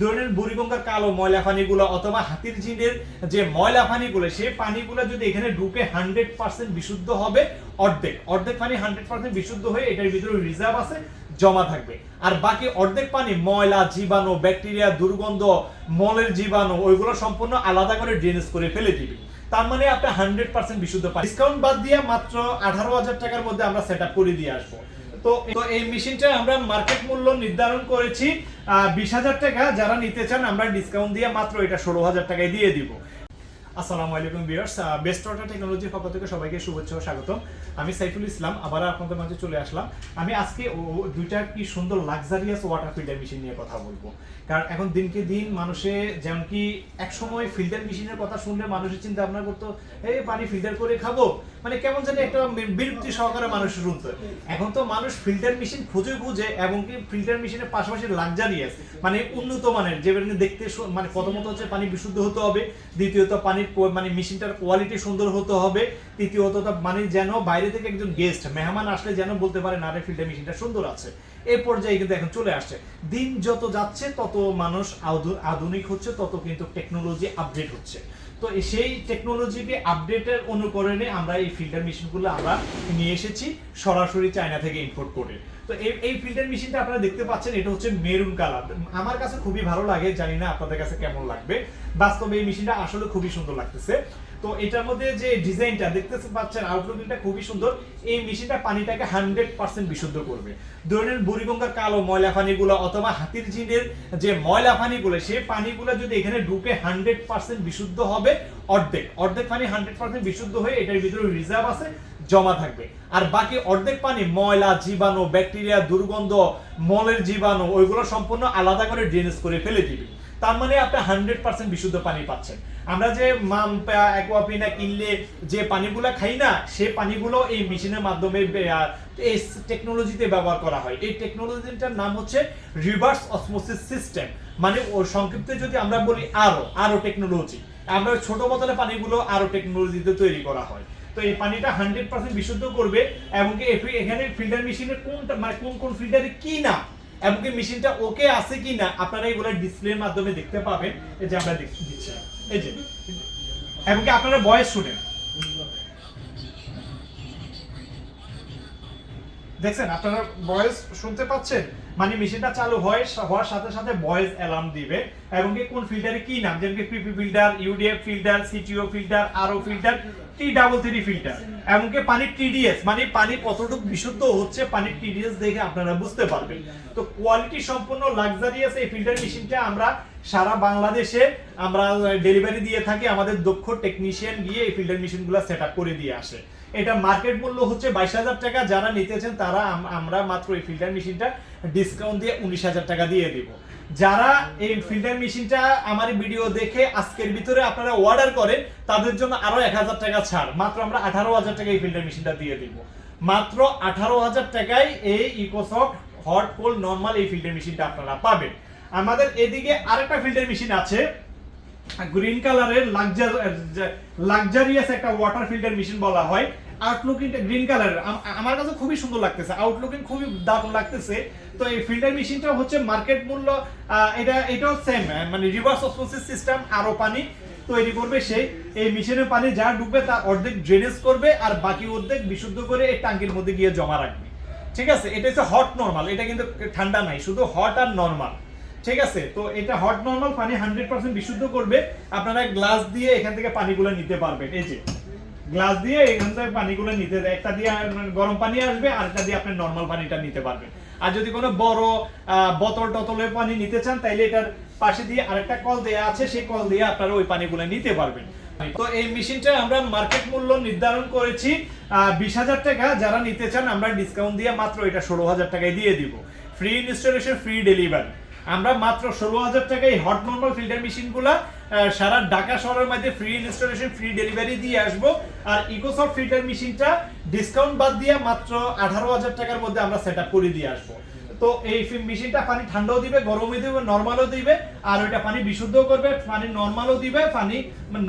ধরনের বুড়িগঙ্গার কালো ময়লা পানিগুলো অথবা হাতির ঝিনের যে ময়লা পানিগুলো সেই পানিগুলো যদি এখানে ঢুকে হান্ড্রেড পার্সেন্ট বিশুদ্ধ হবে, অর্ধেক। অর্ধেক পানি হান্ড্রেড পার্সেন্ট বিশুদ্ধ হয়ে এটার ভিতরে রিজার্ভ আছে, জমা থাকবে। আর বাকি অর্ধেক পানি ময়লা, জীবাণু, ব্যাকটেরিয়া, দুর্গন্ধ, মলের জীবাণু, ওইগুলো সম্পূর্ণ আলাদা করে ড্রেনেজ করে ফেলে দিবে। তার মানে আপনি হান্ড্রেড পার্সেন্ট বিশুদ্ধ পানি। ডিসকাউন্ট বাদ দিয়ে মাত্র আঠারো হাজার টাকার মধ্যে আমরা সেট করে দিয়ে আসব। তো এই মেশিনটা আমরা মার্কেট মূল্য নির্ধারণ করেছি বিশ হাজার টাকা। যারা নিতে চান, আমরা ডিসকাউন্ট দিয়ে মাত্র এটা ষোলো হাজার টাকায় দিয়ে দিব। আসসালামু আলাইকুম ভিউয়ার্স বেস্ট ওয়াটার টেকনোলজির পক্ষ থেকে সবাইকে শুভেচ্ছা ও স্বাগতম। আমি সাইফুল ইসলাম, আবার আপনাদের মাঝে চলে আসলাম। আমি আজকে দুইটা কি সুন্দর লাক্সারিয়াস ওয়াটার ফিল্টার মেশিন নিয়ে কথা বলব। কারণ এখন দিনকে দিন মানুষে যেমন কি এক সময় ফিল্টার মেশিনের কথা শুনলে মানুষের চিন্তা ভাবনা করতো, এই পানি ফিল্টার করে খাব? মানে কেমন জানি একটা বিরক্তি সহকারে মানুষ শুনতো। এখন তো মানুষ ফিল্টার মেশিন খুঁজে খুঁজে এবং কি ফিল্টার মেশিনের পাশাপাশি লাক্সারিয়াস মানে উন্নত মানের, যে দেখতে মানে প্রথমত হচ্ছে পানি বিশুদ্ধ হতে হবে, দ্বিতীয়ত পানির কো- মানে মেশিনটার কোয়ালিটি সুন্দর হতে হবে। তৃতীয়ত মানে যেন বাইরে থেকে একজন গেস্ট মেহমান আসলে যেন বলতে পারে, না ফিল্টার মেশিনটা সুন্দর আছে। এই পর্যায়ে কিন্তু এখন চলে আসছে। দিন যত যাচ্ছে, তত মানুষ আধু- আধুনিক হচ্ছে, তত কিন্তু টেকনোলজি আপডেট হচ্ছে। তো সেই টেকনোলজিকে আপডেটের অনুকরণে আমরা এই ফিল্টার মেশিনগুলো আমরা নিয়ে এসেছি, সরাসরি চায়না থেকে ইম্পোর্ট করে। তো এই ফিল্টার মেশিনটা আপনারা দেখতে পাচ্ছেন, এটা হচ্ছে মেরুন কালার আমার কাছে খুবই ভালো লাগে, জানি না আপনাদের কাছে কেমন লাগবে। বাস্তবে এই মেশিনটা আসলে খুবই সুন্দর লাগতেছে। তো এটার মধ্যে যে ডিজাইনটা দেখতে পাচ্ছেন আউটলুকিংটা খুবই সুন্দর। এই মেশিনটা পানিটাকে হান্ড্রেড পার্সেন্ট বিশুদ্ধ করবে। ধরনের বুড়িগঙ্গার কালো ময়লা পানিগুলো অথবা হাতির ঝিনের যে ময়লা পানিগুলো, সেই পানিগুলো যদি এখানে ঢুকে হান্ড্রেড পার্সেন্ট বিশুদ্ধ হবে, অর্ধেক। অর্ধেক পানি হান্ড্রেড পার্সেন্ট বিশুদ্ধ হয়ে এটার ভিতরে রিজার্ভ আছে। জমা থাকবে। আর বাকি অর্ধেক পানি ময়লা, জীবাণু, ব্যাকটেরিয়া, দুর্গন্ধ, মলের জীবাণু, ওইগুলো সম্পূর্ণ আলাদা করে ড্রেনেজ করে ফেলে দিবে। তার মানে আপনি হান্ড্রেড পার্সেন্ট বিশুদ্ধ পানি পাচ্ছেন। আমরা যে মাম অ্যাকোয়াপিনা, কিনলে যে পানিগুলো খাই না, সে পানিগুলো এই মেশিনের মাধ্যমে এই টেকনোলজিতে ব্যবহার করা হয়। এই টেকনোলজিটার নাম হচ্ছে রিভার্স অসমোসিস সিস্টেম। মানে ও সংক্ষিপ্তে যদি আমরা বলি আরও আরও টেকনোলজি। আমরা ছোট বোতলে পানিগুলো আরও টেকনোলজিতে তৈরি করা হয়। তো এই পানিটা হান্ড্রেড পার্সেন্ট বিশুদ্ধ করবে এফি- এখানে ফিল্টার মেশিনের কোনটা মানে কোন কোন ফিল্টারে কি না? এমনকি মেশিনটা ওকে আছে কি না? আপনারা এগুলো ডিসপ্লের মাধ্যমে দেখতে পাবেন। এই যে আমরা দিচ্ছি। এই যে। এমনকি আপনারা ভয়েস শুনেন। দেখছেন? আপনারা ভয়েস শুনতে পাচ্ছেন? মানে মেশিনটা চালু হয় হওয়ার সাথে সাথে ভয়েস অ্যালার্ম দিবে। এবং কি কোন ফিল্টারে কি নাম? যেমন কি PP filter, UDF filter, CTO filter, আরও filter T double three filter এমনকি পানির টিডিএস মানে পানি কতটুকু বিশুদ্ধ হচ্ছে পানির টিডিএস দেখে আপনারা বুঝতে পারবেন। তো কোয়ালিটি সম্পূর্ণ লাক্সারিয়াস এই ফিল্টার মেশিনটা আমরা সারা বাংলাদেশে আমরা ডেলিভারি দিয়ে থাকি, আমাদের দক্ষ টেকনিশিয়ান গিয়ে এই ফিল্টার মেশিনগুলো সেট আপ করে দিয়ে আসে। এটা মার্কেট মূল্য হচ্ছে বাইশ হাজার টাকা, যারা নিতেছেন তারা আমরা মাত্র এই ফিল্টার মেশিনটা ডিসকাউন্ট দিয়ে উনিশ হাজার টাকা দিয়ে দিব। যারা এই ফিল্টার মেশিনটা আমার ভিডিও দেখে আজকের ভিতরে আপনারা অর্ডার করেন, তাদের জন্য আরও এক হাজার টাকা ছাড়। মাত্র আমরা আঠারো হাজার টাকা এই ফিল্টার মেশিনটা দিয়ে দিব। মাত্র আঠারো হাজার টাকায় এই ইকোসফট হট কোল্ড নর্মাল এই ফিল্টার মেশিনটা আপনারা পাবেন। আমাদের এদিকে আরেকটা ফিল্টার মেশিন আছে গ্রিন কালারের লাক্সারিয়াস একটা ওয়াটার ফিল্টার মেশিন বলা হয়। আউটলুকিং গ্রিন কালারের আমার কাছে খুবই সুন্দর লাগতেছে। আউটলুকিং খুবই দারুণ লাগতেছে। তো এই ফিল্টার মেশিনটা হচ্ছে মার্কেট মূল্য এটা, এটাও সেম মানে রিভার্স অসমোসিস সিস্টেম আরও পানি তৈরি করবে সেই এই মেশিনের পানি যা ডুববে তা অর্ধেক ড্রেনেজ করবে আর বাকি অর্ধেক বিশুদ্ধ করে এই ট্যাঙ্কির মধ্যে গিয়ে জমা রাখবে। ঠিক আছে? এটা হচ্ছে হট নর্মাল এটা কিন্তু ঠান্ডা নাই, শুধু হট আর নর্মাল ঠিক আছে, তো এটা হট নর্মাল পানি হান্ড্রেড পার্সেন্ট বিশুদ্ধ করবে। আপনারা গ্লাস দিয়ে এখান থেকে পানিগুলো নিতে পারবেন। এই যে গ্লাস দিয়ে এখান থেকে পানিগুলো নিতে একটা দিয়ে গরম পানি আসবে, আর একটা দিয়ে আপনি নর্মাল পানিটা নিতে পারবেন। আর যদি কোনো বড় বোতল টতলের পানি নিতে চান, তাইলে এটার পাশে দিয়ে আরেকটা কল দেয়া আছে, সেই কল দিয়ে আপনারা ওই পানিগুলো নিতে পারবেন। তো এই মেশিনটা আমরা মার্কেট মূল্য নির্ধারণ করেছি বিশ হাজার টাকা। যারা নিতে চান, আমরা ডিসকাউন্ট দিয়ে মাত্র এটা ষোলো হাজার টাকায় দিয়ে দিব। ফ্রি ইনস্টলেশন ফ্রি ডেলিভারি আমরা মাত্র ষোলো হাজার টাকায় হট নর্মাল ফিল্টার মেশিনগুলা সারা ঢাকা শহরের মধ্যে ফ্রি ইনস্টলেশন ফ্রি ডেলিভারি দিয়ে আসব। আর ইকোসফট ফিল্টার মেশিনটা ডিসকাউন্ট বাদ দিয়ে মাত্র আঠারো হাজার টাকার মধ্যে আমরা সেট করে দিয়ে আসব। তো এই মেশিনটা পানি ঠান্ডাও দিবে, গরমও দিবে নর্মালও দিবে, আর ওইটা পানি বিশুদ্ধও করবে, পানি নর্মালও দিবে, পানি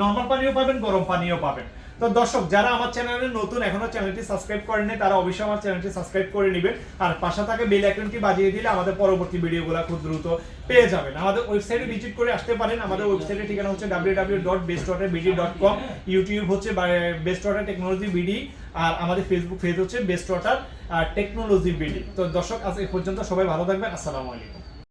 নর্মাল পানিও পাবেন, গরম পানিও পাবেন। তো দর্শক, যারা আমার চ্যানেলে নতুন, এখনও চ্যানেলটি সাবস্ক্রাইব করেনি তারা অবশ্যই আমার চ্যানেলটি সাবস্ক্রাইব করে নেবেন। আর পাশে থাকে বেল আইকনটি বাজিয়ে দিলে আমাদের পরবর্তী ভিডিওগুলো খুব দ্রুত পেয়ে যাবেন। আমাদের ওয়েবসাইটে ভিজিট করে আসতে পারেন। আমাদের ওয়েবসাইটের ঠিকানা হচ্ছে www.bestwaterBD.com ইউটিউব হচ্ছে বেস্ট ওয়াটার টেকনোলজি বিডি আর আমাদের ফেসবুক পেজ হচ্ছে বেস্ট ওয়াটার টেকনোলজি বিডি তো দর্শক, আজ এই পর্যন্ত সবাই ভালো থাকবেন। আসসালামু আলাইকুম।